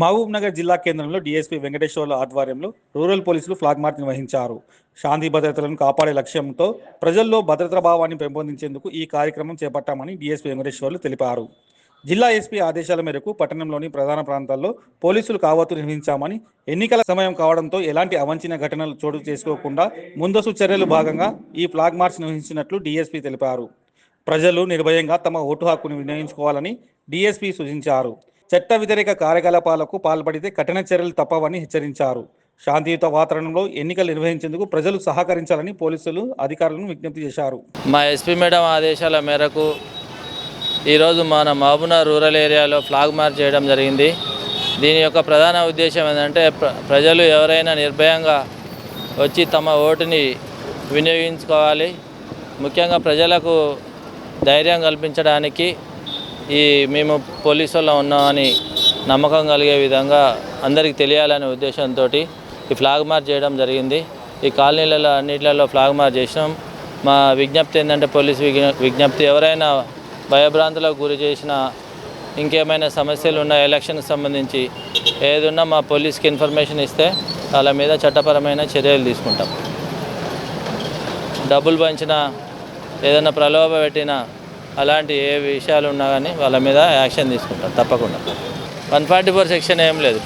మహబూబ్ నగర్ జిల్లా కేంద్రంలో డీఎస్పీ వెంకటేశ్వర్ల ఆధ్వర్యంలో రూరల్ పోలీసులు ఫ్లాగ్ మార్చ్ నిర్వహించారు. శాంతి భద్రతలను కాపాడే లక్ష్యంతో ప్రజల్లో భద్రతా భావాన్ని పెంపొందించేందుకు ఈ కార్యక్రమం చేపట్టామని డీఎస్పీ వెంకటేశ్వర్లు తెలిపారు. జిల్లా ఎస్పీ ఆదేశాల మేరకు పట్టణంలోని ప్రధాన ప్రాంతాల్లో పోలీసులు కావత్తు నిర్వహించామని ఎన్నికల సమయం కావడంతో ఎలాంటి అవంచిన ఘటనలు చోటు చేసుకోకుండా ముందస్తు చర్యలు భాగంగా ఈ ఫ్లాగ్ మార్చ్ నిర్వహించినట్లు డీఎస్పీ తెలిపారు. ప్రజలు నిర్భయంగా తమ ఓటు హక్కును వినియోగించుకోవాలని డీఎస్పీ సూచించారు. చట్ట వ్యతిరేక కార్యకలాపాలకు పాల్పడితే కఠిన చర్యలు తప్పవని హెచ్చరించారు. శాంతియుత వాతావరణంలో ఎన్నికలు నిర్వహించేందుకు ప్రజలు సహకరించాలని పోలీసులు అధికారులను విజ్ఞప్తి చేశారు. మా ఎస్పీ మేడం ఆదేశాల మేరకు ఈరోజు మన మహబూనా రూరల్ ఏరియాలో ఫ్లాగ్ మార్చ్ చేయడం జరిగింది. దీని యొక్క ప్రధాన ఉద్దేశం ఏంటంటే ప్ర ప్రజలు ఎవరైనా నిర్భయంగా వచ్చి తమ ఓటుని వినియోగించుకోవాలి. ముఖ్యంగా ప్రజలకు ధైర్యం కల్పించడానికి ఈ మేము పోలీసు వాళ్ళ ఉన్నామని నమ్మకం కలిగే విధంగా అందరికీ తెలియాలనే ఉద్దేశంతో ఈ ఫ్లాగ్ మార్చ్ చేయడం జరిగింది. ఈ కాలనీలలో అన్నిట్లలో ఫ్లాగ్ మార్చ్ చేసినాం. మా విజ్ఞప్తి ఏంటంటే పోలీస్ విజ్ఞ విజ్ఞప్తి ఎవరైనా భయభ్రాంతులకు గురి చేసిన ఇంకేమైనా సమస్యలు ఉన్న ఎలక్షన్కి సంబంధించి ఏదున్నా మా పోలీస్కి ఇన్ఫర్మేషన్ ఇస్తే వాళ్ళ మీద చట్టపరమైన చర్యలు తీసుకుంటాం. డబ్బులు పంచినా ఏదైనా ప్రలోభ పెట్టినా అలాంటి ఏ విషయాలు ఉన్నా కానీ వాళ్ళ మీద యాక్షన్ తీసుకుంటాం తప్పకుండా. వన్ ఫార్టీ ఫోర్ సెక్షన్ ఏం లేదు.